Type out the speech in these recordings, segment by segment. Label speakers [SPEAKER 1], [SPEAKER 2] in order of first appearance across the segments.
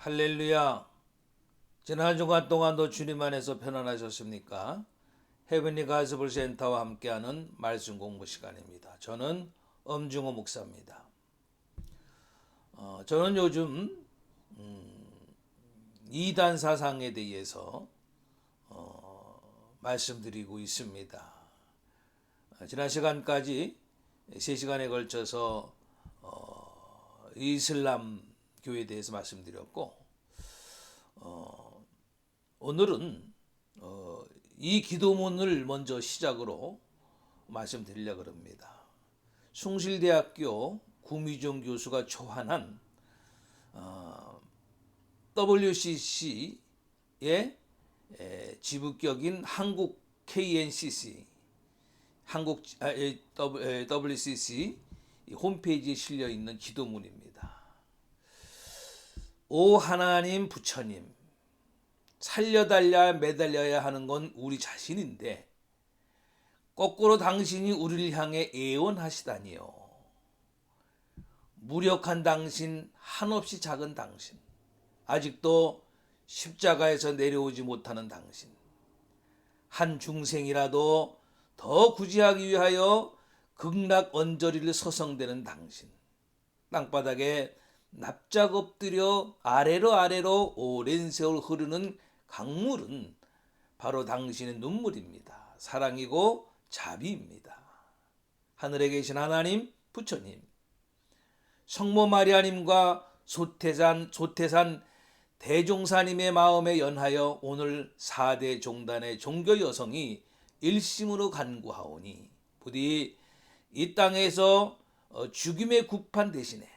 [SPEAKER 1] 할렐루야. 지난 한 주간 동안도 주님 안에서 편안하셨습니까? 헤븐리 가스블 센터와 함께하는 말씀 공부 시간입니다. 저는 엄중호 목사입니다. 어, 저는 요즘 음, 이단 사상에 대해서 어, 말씀드리고 있습니다. 어, 지난 시간까지 3시간에 걸쳐서 어, 이슬람 교회에 대해서 말씀드렸고 어, 오늘은 어, 이 기도문을 먼저 시작으로 말씀드리려고 합니다. 숭실대학교 구미정 교수가 초안한 어, WCC의 에, 지부격인 한국 KNCC 한국 아, WCC 이 홈페이지에 실려 있는 기도문입니다. 오 하나님 부처님 살려달라 매달려야 하는 건 우리 자신인데 거꾸로 당신이 우리를 향해 애원하시다니요. 무력한 당신 한없이 작은 당신 아직도 십자가에서 내려오지 못하는 당신 한 중생이라도 더 구제하기 위하여 극락 언저리를 서성대는 당신 땅바닥에 납작 엎드려 아래로 아래로 오랜 세월 흐르는 강물은 바로 당신의 눈물입니다. 사랑이고 자비입니다. 하늘에 계신 하나님, 부처님, 성모 마리아님과 소태산 소태산 대종사님의 마음에 연하여 오늘 4대 종단의 종교 여성이 일심으로 간구하오니 부디 이 땅에서 어, 죽임의 구판 대신에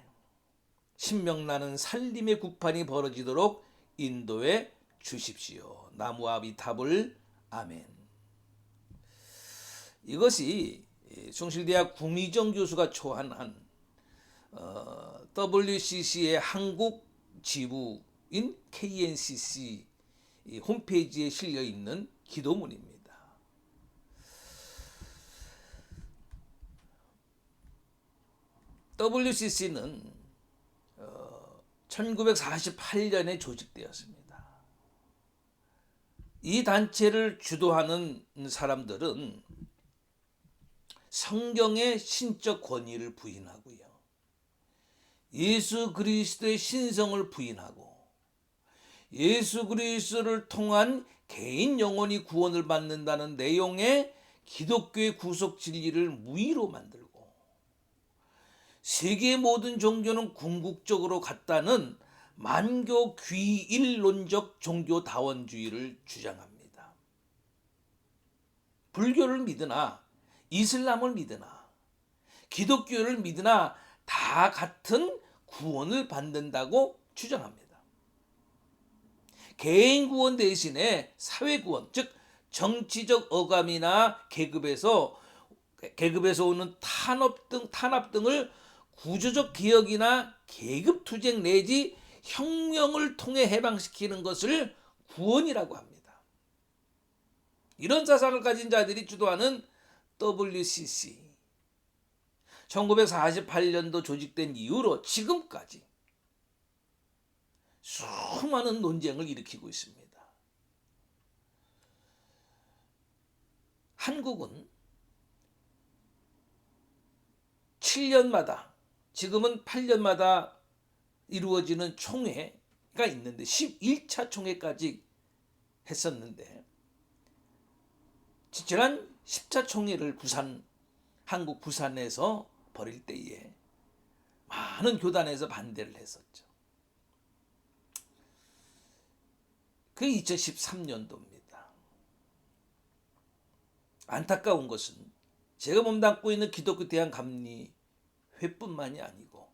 [SPEAKER 1] 신명나는 살림의 구판이 벌어지도록 인도해 주십시오. 나무아비 탑을 아멘. 이것이 숭실대학 구미정 교수가 초안한 어, WCC의 한국 지부인 KNCC 이 홈페이지에 실려 있는 기도문입니다. WCC는 1948년에 조직되었습니다. 이 단체를 주도하는 사람들은 성경의 신적 권위를 부인하고요. 예수 그리스도의 신성을 부인하고 예수 그리스도를 통한 개인 영혼이 구원을 받는다는 내용의 기독교의 구속 진리를 무의로 만들고 세계 모든 종교는 궁극적으로 같다는 만교 귀일론적 종교 다원주의를 주장합니다. 불교를 믿으나 이슬람을 믿으나 기독교를 믿으나 다 같은 구원을 받는다고 주장합니다. 개인 구원 대신에 사회 구원, 즉 정치적 어감이나 계급에서 계급에서 오는 탄압 등 탄압 등을 구조적 개혁이나 계급 투쟁 내지 혁명을 통해 해방시키는 것을 구원이라고 합니다. 이런 사상을 가진 자들이 주도하는 WCC 1948년도 조직된 이후로 지금까지 수많은 논쟁을 일으키고 있습니다. 한국은 7년마다 지금은 8년마다 이루어지는 총회가 있는데 11차 총회까지 했었는데 지난 10차 총회를 부산 한국 부산에서 벌일 때에 많은 교단에서 반대를 했었죠. 그게 2013년도입니다. 안타까운 것은 제가 몸담고 있는 기독교 대한 감리 회뿐만이 아니고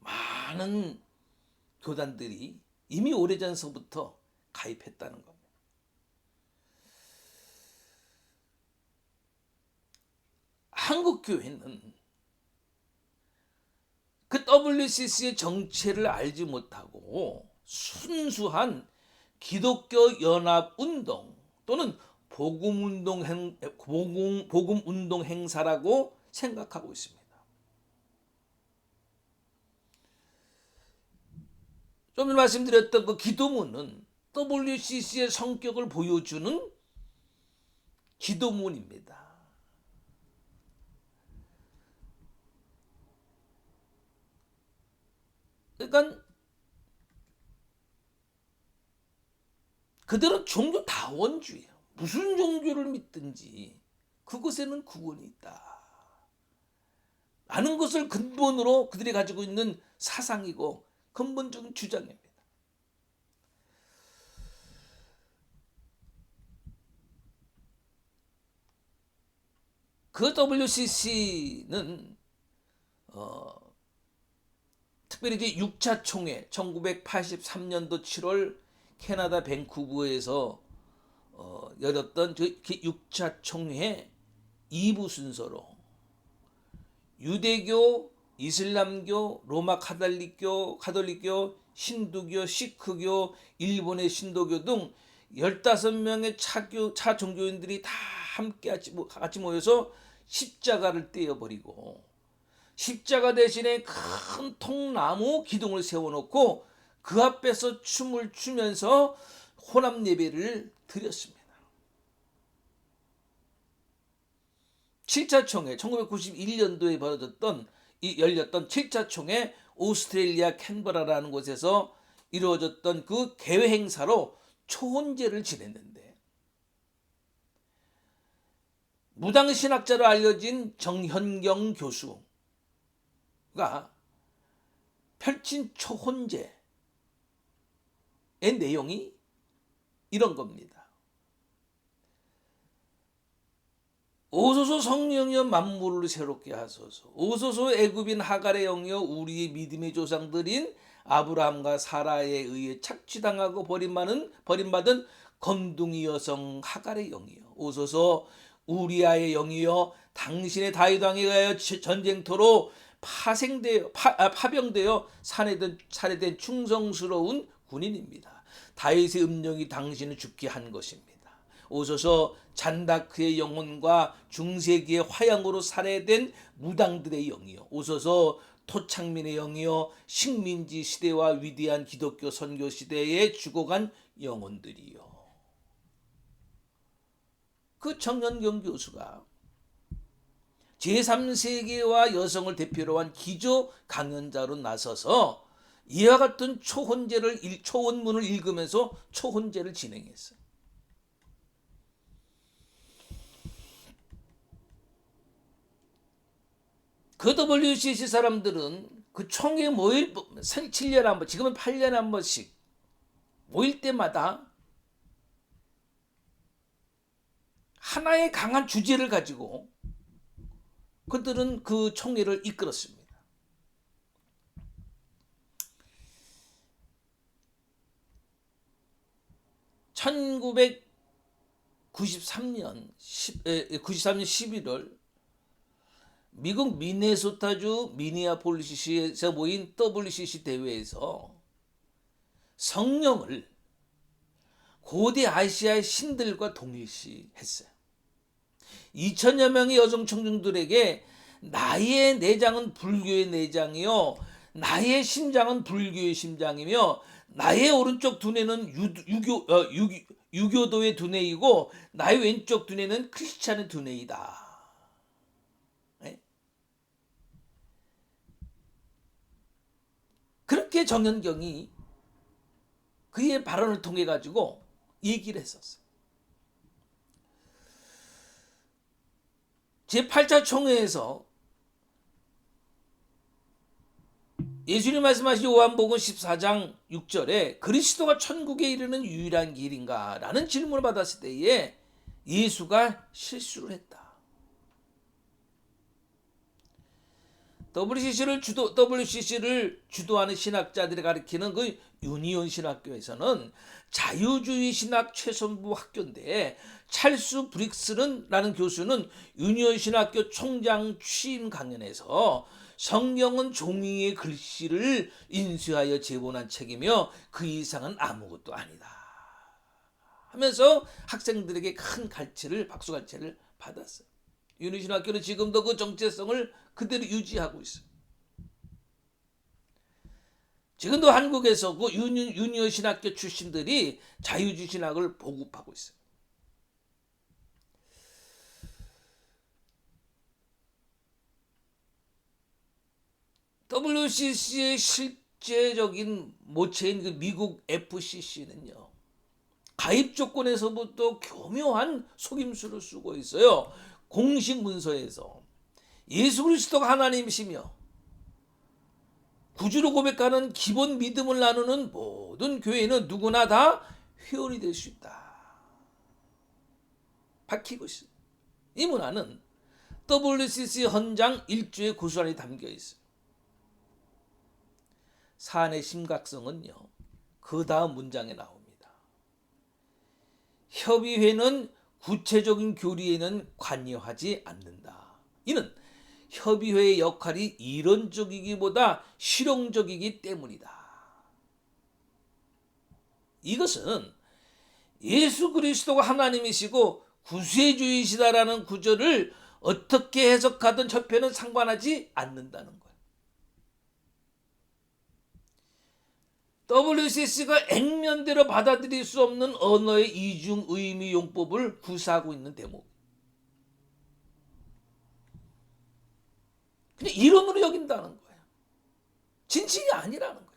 [SPEAKER 1] 많은 교단들이 이미 오래전서부터 가입했다는 겁니다. 한국 교회는 그 WCC의 정체를 알지 못하고 순수한 기독교 연합 운동 또는 복음 운동 행 복음 복음 운동 행사라고 생각하고 있습니다. 좀 전에 말씀드렸던 그 기도문은 WCC의 성격을 보여주는 기도문입니다. 그러니까 그들은 종교 다원주예요. 무슨 종교를 믿든지 그것에는 구원이 있다. 많은 것을 근본으로 그들이 가지고 있는 사상이고 근본적인 주장입니다. 그 WCC는 어, 특별히 이제 6차 총회 1983년도 7월 캐나다 밴쿠버에서 어, 열었던 그, 그 6차 총회 2부 순서로 유대교 이슬람교, 로마 카톨릭교, 카톨릭교, 신두교, 시크교, 일본의 신도교 등 15명의 차교, 차 종교인들이 다 함께 같이 모여서 십자가를 떼어버리고 십자가 대신에 큰 통나무 기둥을 세워놓고 그 앞에서 춤을 추면서 혼합 예배를 드렸습니다. 7차 총회 1991년도에 벌어졌던 이 열렸던 7차 총회 오스트레일리아 캔버라라는 곳에서 이루어졌던 그 개회 행사로 초혼제를 지냈는데 무당 신학자로 알려진 정현경 교수가 펼친 초혼제의 내용이 이런 겁니다. 오소서 성령여 만물을 새롭게 하소서. 오소서 애굽인 하갈의 영여 우리의 믿음의 조상들인 아브라함과 사라에 의해 착취당하고 버림받은 버림받은 건둥이 여성 하갈의 영이여 오소서 우리아의 영이여 당신의 다윗왕에 의하여 전쟁터로 파생되어 파, 아, 파병되어 살해된 살해된 충성스러운 군인입니다. 다윗의 음령이 당신을 죽게 한 것입니다. 오소서 잔다크의 영혼과 중세기의 화양으로 살해된 무당들의 영이요. 오소서 토착민의 영이요. 식민지 시대와 위대한 기독교 선교 시대에 죽어간 영혼들이요. 그 청년경 교수가 제3세계와 여성을 대표로 한 기조 강연자로 나서서 이와 같은 초혼제를 초혼문을 읽으면서 초혼제를 진행했어요. 그 WCC 사람들은 그 총회 모일 7년에 한 번, 지금은 8년에 한 번씩 모일 때마다 하나의 강한 주제를 가지고 그들은 그 총회를 이끌었습니다. (1993년) 10, 93년 (11월) 미국 미네소타주 미니아폴리시시에서 모인 WCC 대회에서 성령을 고대 아시아의 신들과 동일시했어요. 2천여 명의 여성 청중들에게 나의 내장은 불교의 내장이요 나의 심장은 불교의 심장이며 나의 오른쪽 두뇌는 유교, 어, 유, 유교도의 두뇌이고 나의 왼쪽 두뇌는 크리스찬의 두뇌이다. 이렇게 정현경이 그의 발언을 통해 가지고 얘기를 했었어요. 제8차 총회에서 예수님 말씀하신 요한복음 14장 6절에 그리스도가 천국에 이르는 유일한 길인가? 라는 질문을 받았을 때에 예수가 실수를 했다. WCC를 주도 WCC를 주도하는 신학자들이 가르치는 그 유니온 신학교에서는 자유주의 신학 최선부 학교인데 찰스 브릭스는라는 교수는 유니온 신학교 총장 취임 강연에서 성경은 종이의 글씨를 인쇄하여 제본한 책이며 그 이상은 아무것도 아니다. 하면서 학생들에게 큰 갈채를 박수 갈채를 받았어요. 유니신학교는 지금도 그 정체성을 그대로 유지하고 있어요. 지금도 한국에서 그 유니, 유니어 신학교 출신들이 자유주신학을 보급하고 있어요. WCC의 실제적인 모체인 그 미국 FCC는요, 가입 조건에서부터 교묘한 속임수를 쓰고 있어요. 공식 문서에서 예수 그리스도가 하나님이시며 구주로 고백하는 기본 믿음을 나누는 모든 교회는 누구나 다 회원이 될 수 있다. 밝히고 있어요. 이 문화는 WCC 헌장 1조의 구수안에 담겨 있어요. 사안의 심각성은요. 그 다음 문장에 나옵니다. 협의회는 구체적인 교리에는 관여하지 않는다. 이는 협의회의 역할이 이론적이기보다 실용적이기 때문이다. 이것은 예수 그리스도가 하나님이시고 구세주이시다라는 구절을 어떻게 해석하든 협회는 상관하지 않는다는 거예요. WCC가 액면대로 받아들일 수 없는 언어의 이중 의미 용법을 구사하고 있는 대목. 그냥 이론으로 여긴다는 거예요. 진실이 아니라는 거예요.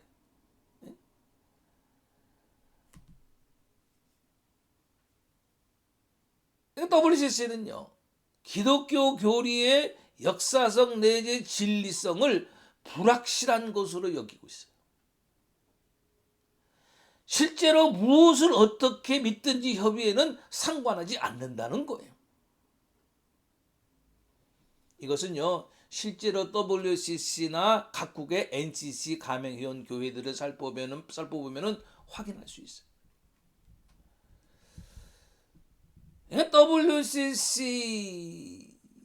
[SPEAKER 1] WCC는요, 기독교 교리의 역사성 내지 진리성을 불확실한 것으로 여기고 있어요. 실제로 무엇을 어떻게 믿든지 협의에는 상관하지 않는다는 거예요. 이것은요, 실제로 WCC나 각국의 NCC 가맹회원 교회들을 살펴보면, 살펴보면 확인할 수 있어요.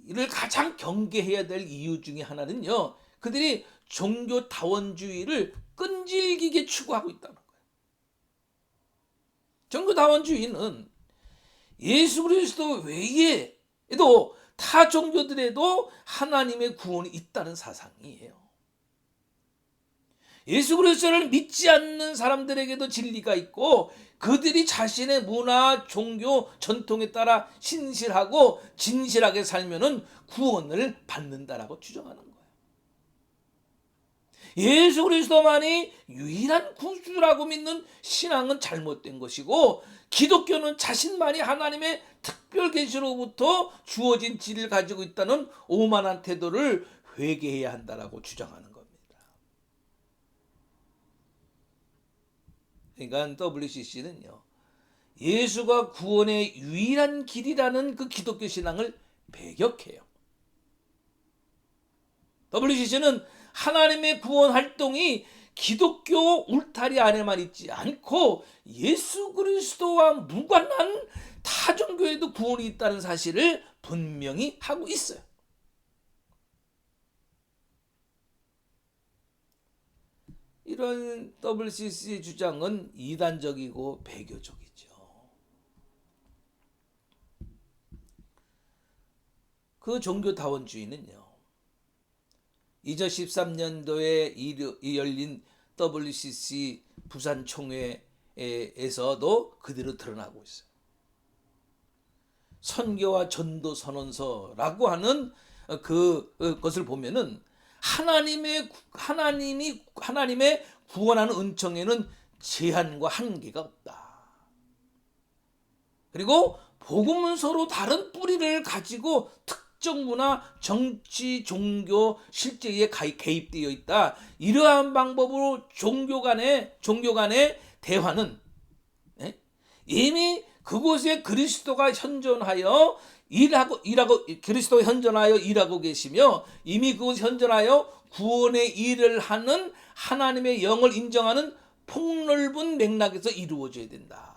[SPEAKER 1] WCC를 가장 경계해야 될 이유 중에 하나는요, 그들이 종교 다원주의를 끈질기게 추구하고 거예요. 종교 다원주의는 예수 그리스도 외에도 타 종교들에도 하나님의 구원이 있다는 사상이에요. 예수 그리스도를 믿지 않는 사람들에게도 진리가 있고 그들이 자신의 문화, 종교, 전통에 따라 신실하고 진실하게 살면은 구원을 받는다라고 주장하는 거 예수 그리스도만이 유일한 구주라고 믿는 신앙은 잘못된 것이고 기독교는 자신만이 하나님의 특별 계시로부터 주어진 진리를 가지고 있다는 오만한 태도를 회개해야 한다라고 주장하는 겁니다. 그러니까 WCC는요. 예수가 구원의 유일한 길이라는 그 기독교 신앙을 배격해요. WCC는 하나님의 구원 활동이 기독교 울타리 안에만 있지 않고 예수 그리스도와 무관한 타 종교에도 구원이 있다는 사실을 분명히 하고 있어요. 이런 WCC 주장은 이단적이고 배교적이죠. 그 종교다원주의는요. 2013년도에 열린 WCC 부산 총회에서도 그대로 드러나고 있어요. 선교와 전도 선언서라고 하는 그 것을 보면은 하나님의 하나님이 하나님의 구원하는 은총에는 제한과 한계가 없다. 그리고 복음은 서로 다른 뿌리를 가지고 특 정 문화, 정치, 종교, 실제에 개입되어 있다. 이러한 방법으로 종교 간의 종교 간의 대화는 예? 이미 그곳에 그리스도가 현존하여 일하고 일하고 그리스도가 현존하여 일하고 계시며 이미 그곳 현존하여 구원의 일을 하는 하나님의 영을 인정하는 폭넓은 맥락에서 이루어져야 된다.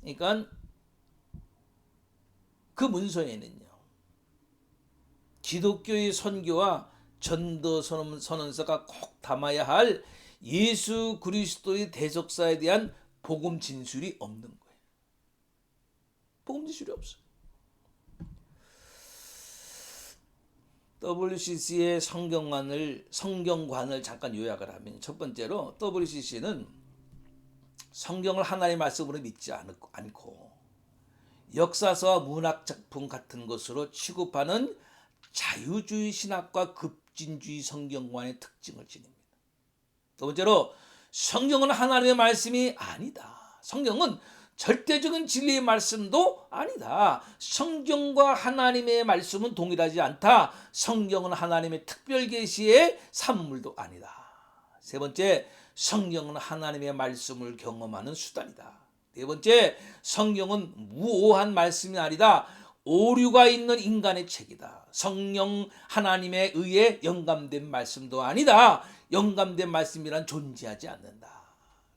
[SPEAKER 1] 그러니까 그 문서에는요. 기독교의 선교와 전도 선언서가 꼭 담아야 할 예수 그리스도의 대적사에 대한 복음 진술이 없는 거예요. 복음 진술이 없어요. WCC의 성경관을 성경관을 잠깐 요약을 하면 첫 번째로 WCC는 성경을 하나의 말씀으로 믿지 않고, 역사서와 문학 작품 같은 것으로 취급하는 자유주의 신학과 급진주의 성경관의 특징을 지닙니다. 두 번째로 성경은 하나님의 말씀이 아니다. 성경은 절대적인 진리의 말씀도 아니다. 성경과 하나님의 말씀은 동일하지 않다. 성경은 하나님의 특별 계시의 산물도 아니다. 세 번째, 성경은 하나님의 말씀을 경험하는 수단이다. 네 번째, 성경은 무오한 말씀이 아니다. 오류가 있는 인간의 책이다. 성령 하나님에 의해 영감된 말씀도 아니다. 영감된 말씀이란 존재하지 않는다.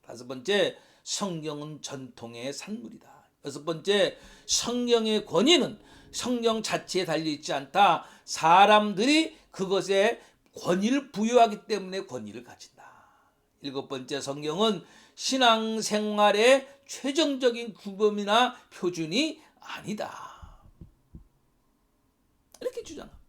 [SPEAKER 1] 다섯 번째, 성경은 전통의 산물이다. 여섯 번째, 성경의 권위는 성경 자체에 달려 있지 않다. 사람들이 그것에 권위를 부여하기 때문에 권위를 가진다. 일곱 번째, 성경은 신앙생활의 최종적인 구범이나 표준이 아니다. 이렇게 주장합니다.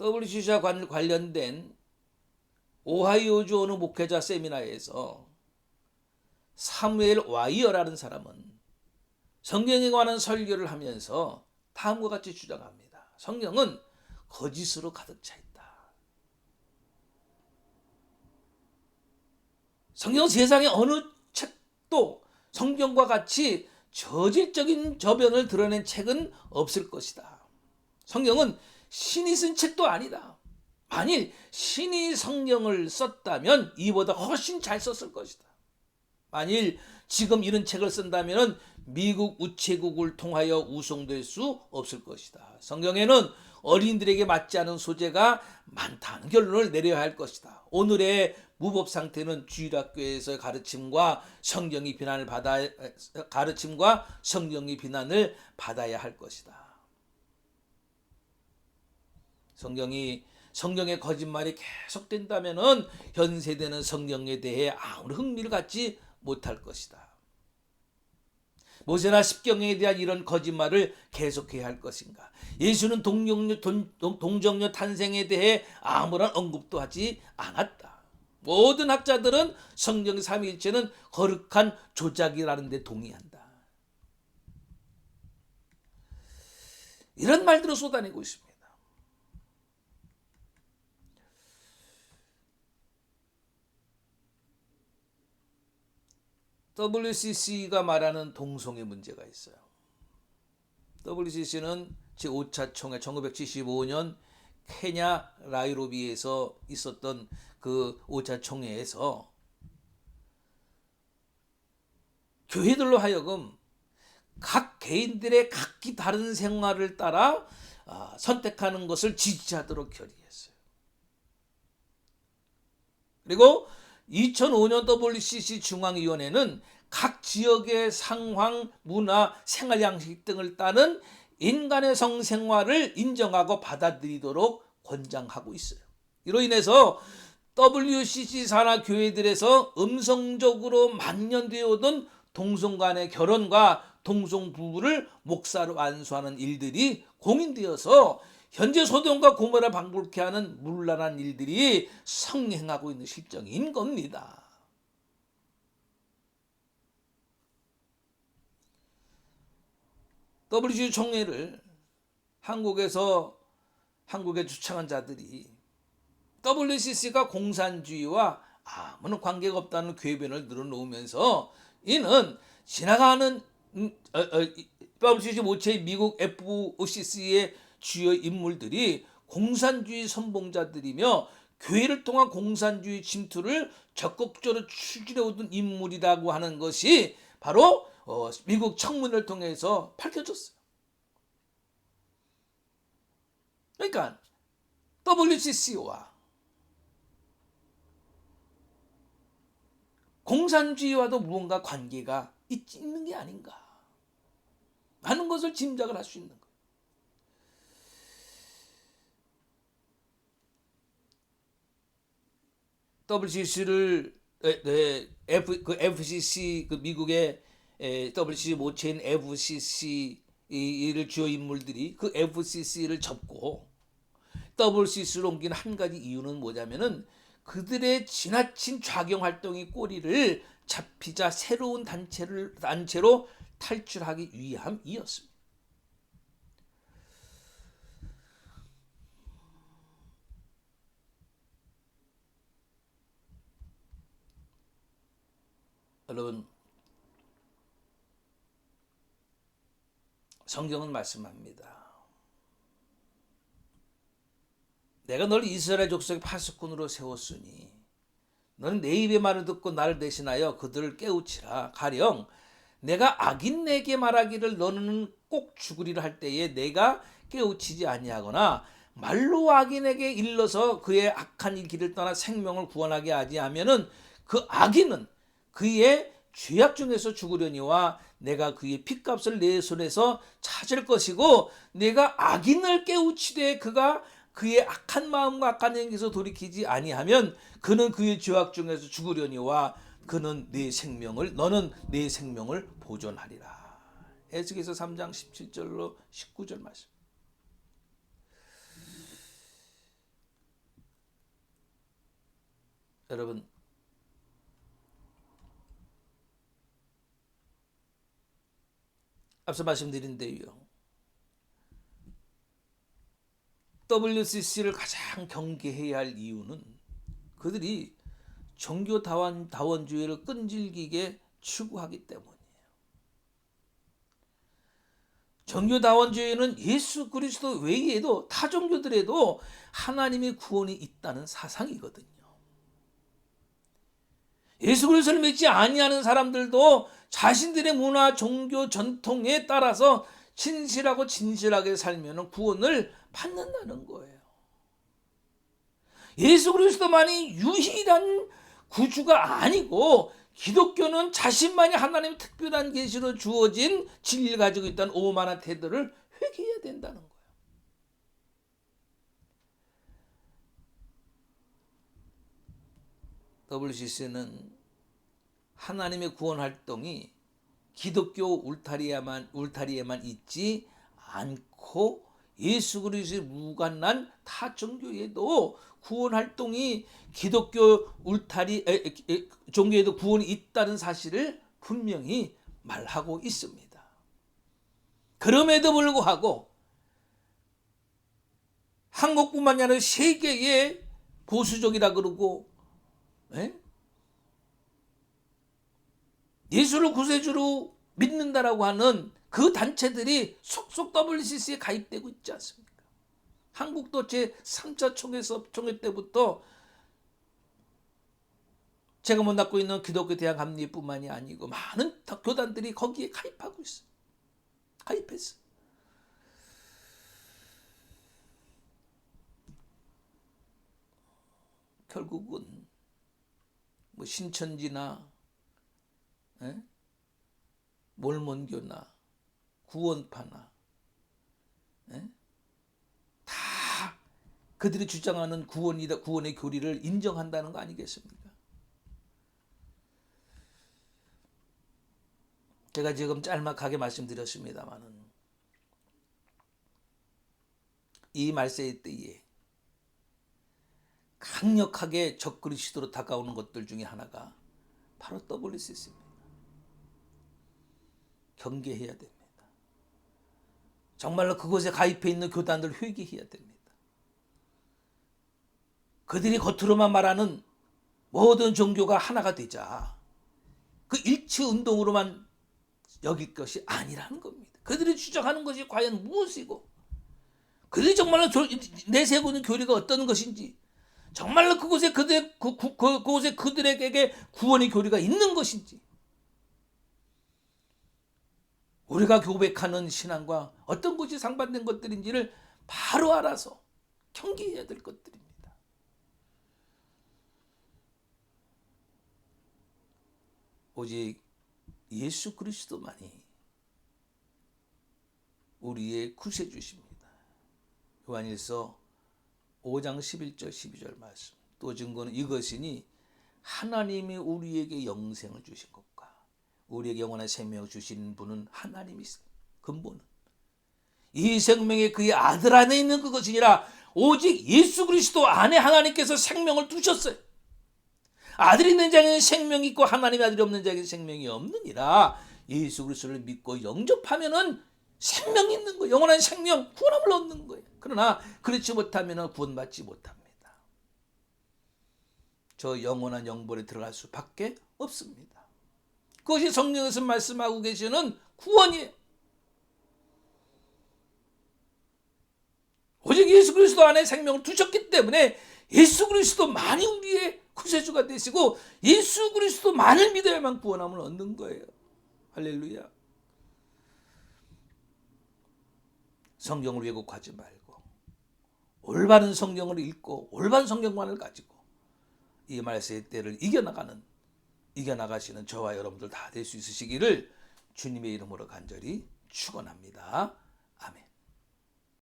[SPEAKER 1] WCC와 관련된 오하이오주 어느 목회자 세미나에서 사무엘 와이어라는 사람은 성경에 관한 설교를 하면서 다음과 같이 주장합니다. 성경은 거짓으로 가득 차 있다. 성경 세상의 어느 책도 성경과 같이 저질적인 저변을 드러낸 책은 없을 것이다. 성경은 신이 쓴 책도 아니다. 만일 신이 성경을 썼다면 이보다 훨씬 잘 썼을 것이다. 만일 지금 이런 책을 쓴다면 미국 우체국을 통하여 우송될 수 없을 것이다. 성경에는 어린들에게 맞지 않은 소재가 많다는 결론을 내려야 할 것이다. 오늘의 무법 상태는 주일학교에서의 가르침과 성경이 비난을 받아 가르침과 성경이 비난을 받아야 할 것이다. 성경이 성경의 거짓말이 계속된다면은 현 세대는 성경에 대해 아무런 흥미를 갖지 못할 것이다. 모세나 십경에 대한 이런 거짓말을 계속해야 할 것인가? 예수는 동정녀, 동정녀 탄생에 대해 아무런 언급도 하지 않았다. 모든 학자들은 성경 삼위일체는 거룩한 조작이라는 데 동의한다. 이런 말들을 쏟아내고 있습니다. WCC가 말하는 동성애 문제가 있어요. WCC는 제5차 총회 1975년 케냐 라이로비에서 있었던 그 5차 총회에서 교회들로 하여금 각 개인들의 각기 다른 생활을 따라 아, 선택하는 것을 지지하도록 결의했어요. 그리고 2005년 WCC 중앙위원회는 각 지역의 상황, 문화, 생활 양식 등을 따른 인간의 성생활을 인정하고 받아들이도록 권장하고 있어요. 이로 인해서 WCC 산하 교회들에서 음성적으로 만년되어 오던 동성 간의 결혼과 동성 부부를 목사로 안수하는 일들이 공인되어서 현재 소돔과 고모라 방불케 하는 물란한 일들이 성행하고 있는 실정인 겁니다. WG 총회를 한국에서 한국에 주창한 자들이 WCC가 공산주의와 아무런 관계가 없다는 궤변을 늘어놓으면서 이는 지나가는 음, 어, 어, WCC 모체의 미국 FOCC의 주요 인물들이 공산주의 선봉자들이며 교회를 통한 공산주의 침투를 적극적으로 추진해 오던 인물이라고 하는 것이 바로 어, 미국 청문을 통해서 밝혀졌어요. 그러니까 WCC와 공산주의와도 무언가 관계가 있 는 게 아닌가 하는 것을 짐작을 할 수 있는 거예요. WCC를 네, F, 그 FCC 그 미국의 에, WCC 모체인 FCC를 주요 인물들이 그 FCC를 접고 WCC로 옮긴 한 가지 이유는 뭐냐면은 그들의 지나친 좌경 활동이 꼬리를 잡히자 새로운 단체를 단체로 탈출하기 위함이었습니다. 여러분 성경은 말씀합니다. 내가 널 이스라엘 족속의 파수꾼으로 세웠으니 너는 내 입의 말을 듣고 나를 대신하여 그들을 깨우치라 가령 내가 악인에게 말하기를 너는 꼭 죽으리라 할 때에 내가 깨우치지 아니하거나 말로 악인에게 일러서 그의 악한 이 길을 떠나 생명을 구원하게 하지 하면은 그 악인은 그의 죄악 중에서 죽으려니와 내가 그의 핏값을 내 손에서 찾을 것이고 내가 악인을 깨우치되 그가 그의 악한 마음과 악한 행위에서 돌이키지 아니하면 그는 그의 죄악 중에서 죽으려니와 그는 내 생명을 너는 내 생명을 보존하리라. 에스겔서 3장 17절로 19절 말씀. 여러분 앞서 말씀드린 대로 WCC를 가장 경계해야 할 이유는 그들이 종교 다원 다원주의를 끈질기게 추구하기 때문이에요. 종교 다원주의는 예수 그리스도 외에도 타 종교들에도 하나님의 구원이 있다는 사상이거든요. 예수 그리스도를 믿지 아니하는 사람들도 자신들의 문화, 종교, 전통에 따라서 진실하고 진실하게 살면 구원을 받는다는 거예요. 예수 그리스도만이 유일한 구주가 아니고 기독교는 자신만이 하나님의 특별한 계시로 주어진 진리를 가지고 있다는 오만한 태도를 회개해야 된다는 거예요. WCC는 하나님의 구원 활동이 기독교 울타리에만 울타리에만 있지 않고 예수 그리스도의 무관한 타 종교에도 구원 활동이 기독교 울타리 에, 에, 에, 종교에도 구원이 있다는 사실을 분명히 말하고 있습니다. 그럼에도 불구하고 한국뿐만이 아니라 세계의 보수적이라 그러고 에? 예수를 구세주로 믿는다라고 하는 그 단체들이 속속 WCC에 가입되고 있지 않습니까? 한국도 제 3차 총회에서 총회 때부터 제가 만나고 있는 기독교 대학 감리뿐만이 아니고 많은 교단들이 거기에 가입하고 있어요. 가입했어. 결국은 뭐 신천지나 에? 몰몬교나 구원파나 에? 다 그들이 주장하는 구원이다 구원의 교리를 인정한다는 거 아니겠습니까? 제가 지금 짤막하게 말씀드렸습니다만은 이 말세의 때에 강력하게 적그리스도로 다가오는 것들 중에 하나가 바로 있습니다. 경계해야 됩니다. 정말로 그곳에 가입해 있는 교단들 회개해야 됩니다. 그들이 겉으로만 말하는 모든 종교가 하나가 되자 그 일치 운동으로만 여길 것이 아니라는 겁니다. 그들이 주장하는 것이 과연 무엇이고 그들이 정말로 내세우고 있는 교리가 어떤 것인지 정말로 그곳에 그들 그, 그, 그, 그곳에 그들에게 구원의 교리가 있는 것인지 우리가 고백하는 신앙과 어떤 것이 상반된 것들인지를 바로 알아서 경계해야 될 것들입니다. 오직 예수 그리스도만이 우리의 구세주십니다. 요한일서 5장 11절 12절 말씀. 또 증거는 이것이니 하나님이 우리에게 영생을 주신 것과 우리에게 영원한 생명을 주신 분은 하나님이세요. 근본은 이 생명이 그의 아들 안에 있는 그것이니라 오직 예수 그리스도 안에 하나님께서 생명을 두셨어요. 아들이 있는 자에게는 생명이 있고 하나님의 아들이 없는 자에게는 생명이 없느니라 예수 그리스도를 믿고 영접하면은 생명이 있는 거예요. 영원한 생명, 구원함을 얻는 거예요. 그러나 그렇지 못하면 구원받지 못합니다. 저 영원한 영벌에 들어갈 수밖에 없습니다. 그것이 성경에서 말씀하고 계시는 구원이에요. 오직 예수 그리스도 안에 생명을 두셨기 때문에 예수 그리스도만이 우리의 구세주가 되시고 예수 그리스도만을 믿어야만 구원함을 얻는 거예요. 할렐루야. 성경을 왜곡하지 말고 올바른 성경을 읽고 올바른 성경관을 가지고 이 말세의 때를 이겨나가는 이겨나가시는 저와 여러분들 다 될 수 있으시기를 주님의 이름으로 간절히 축원합니다. 아멘.